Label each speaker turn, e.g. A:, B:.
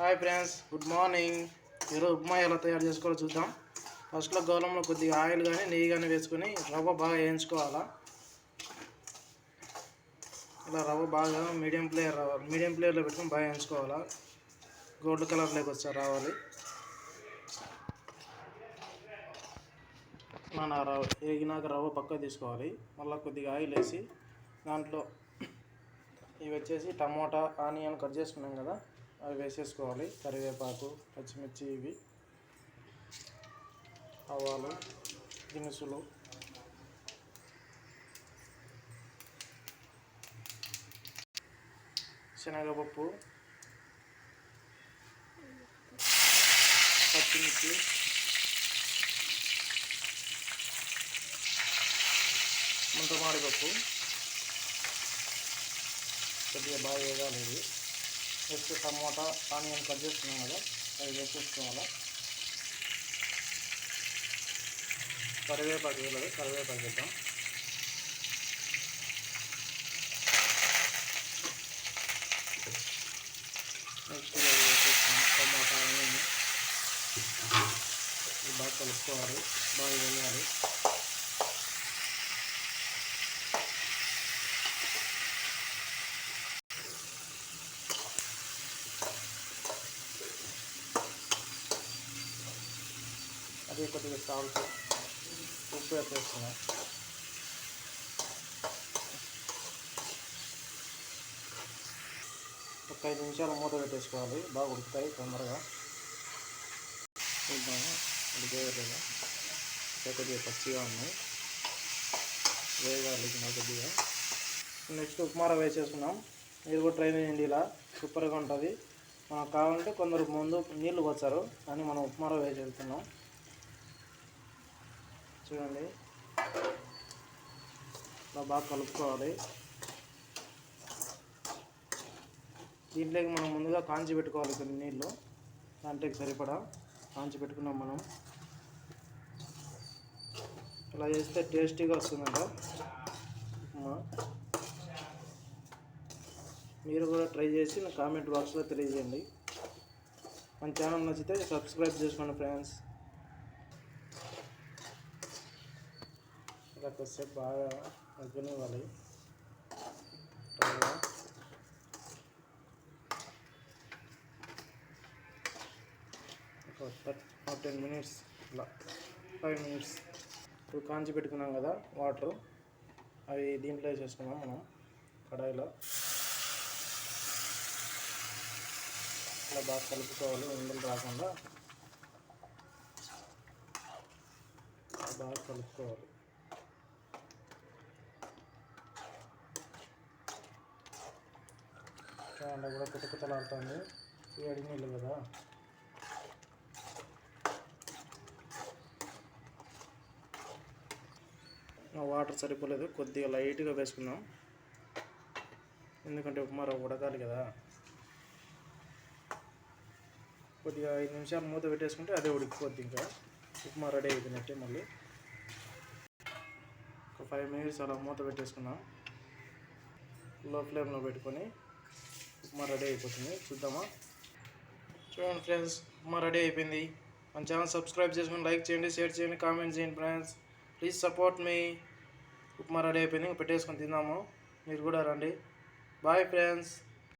A: Hi friends good morning ఈరోజు ఉప్మా ఎలా తయారు చేసుకోవాలో చూద్దాం. ఫస్ట్లో గోలంలో కొద్దిగా ఆయిల్ కానీ నెయ్యి కానీ వేసుకొని రవ్వ బాగా వేయించుకోవాలా. ఇలా రవ్వ బాగా మీడియం ప్లేయర్ రావాలి. మీడియం ప్లేయర్లో పెట్టుకొని బాగా వేయించుకోవాలా. గోల్డ్ కలర్లోకి వచ్చా రావాలి. మన రవ్వ వేగినాక రవ్వ పక్క తీసుకోవాలి. మళ్ళీ కొద్దిగా ఆయిల్ వేసి దాంట్లో ఇవి వచ్చేసి టమోటా ఆనియన్ కట్ చేసుకున్నాం కదా. అవి వేసేసుకోవాలి. కరివేపాకు పచ్చిమిర్చి ఇవి ఆవాలు దినుసులు. శనగపప్పు పచ్చిమిర్చి ముంతమాడిపప్పు. కొద్దిగా బాగా వేగాలి ఇది నెక్స్ట్ టమోటా ఆనియన్ కట్ చేసుకున్నాం కదా అవి వేసేసుకోవాలి? కరివేపాకు వేయలేదు కరివేపాకు వేద్దాం. నెక్స్ట్ ఇది వేసేసుకున్నాం టమోటా ఆనియన్. బాగా కలుపుకోవాలి బాగా వేయాలి. అదే కొద్దిగా సాల్ట్ ఉప్పు వేసేస్తున్నాం ఒక ఐదు నిమిషాలు మూత పెట్టేసుకోవాలి. బాగా ఉడుకుతాయి తొందరగా. చూద్దాము. ఉడికేయలేదు కొద్దిగా పచ్చిగా ఉన్నాయి. వేగాలి కొద్దిగా. నెక్స్ట్ ఉప్మార వేసేసుకున్నాం మీరు కూడా ట్రై చేయండి ఇలా. సూపర్గా ఉంటుంది. మనకు కావాలంటే కొందరు ముందు నీళ్ళు వచ్చారు కానీ మనం ఉప్మార వేసి వెళ్తున్నాం. చూడండి. ఇలా బాగా కలుపుకోవాలి. దీంట్లోకి మనం ముందుగా కాంచి పెట్టుకోవాలి కొన్ని నీళ్ళు. దాంట్లోకి సరిపడా కాంచి పెట్టుకున్నాం మనం. ఇలా చేస్తే టేస్టీగా వస్తుందంట. ఉప్మా. మీరు కూడా ట్రై చేసి నా కామెంట్ బాక్స్లో తెలియజేయండి. మన ఛానల్ నచ్చితే సబ్స్క్రైబ్ చేసుకోండి ఫ్రెండ్స్. ఇలా కొద్దిసేపు బాగా మగ్గనివ్వాలి త్వరగా ఒక టెన్ మినిట్స్ ఇలా ఫైవ్ మినిట్స్. ఇప్పుడు కాంచి పెట్టుకున్నాం కదా వాటర్. అవి దీంట్లో వేసేసుకున్నాం మనం కడాయిలో. ఇలా బాగా కలుపుకోవాలి ఉండలు రాకుండా. బాగా కలుపుకోవాలి. ఎండ కూడా కుతకుతలాడుతుంది ఈ అడిగి నీళ్ళు కదా. వాటర్ సరిపోలేదు. కొద్దిగా లైట్గా వేసుకుందాం. ఎందుకంటే ఉప్మా రవ్వ ఉడకాలి కదా. కొద్దిగా ఐదు నిమిషాలు మూత పెట్టేసుకుంటే అదే ఉడికిపోద్ది ఇంకా. ఉప్మా రెడీ అయిపోయినట్టే మళ్ళీ. ఒక ఫైవ్ మినిట్స్ అలా మూత పెట్టేసుకున్నాం లో ఫ్లేమ్లో పెట్టుకొని ఉప్మా రెడీ అయిపోతుంది. చూద్దామా? చూడండి ఫ్రెండ్స్ ఉప్మా రెడీ అయిపోయింది. మన ఛానల్ సబ్స్క్రైబ్ చేసుకొని లైక్ చేయండి షేర్ చేయండి కామెంట్ చేయండి ఫ్రెండ్స్. ప్లీజ్ సపోర్ట్ మీ ఉప్మా రెడీ అయిపోయింది. పెట్టేసుకొని తిందాము. మీరు కూడా రండి. Bye friends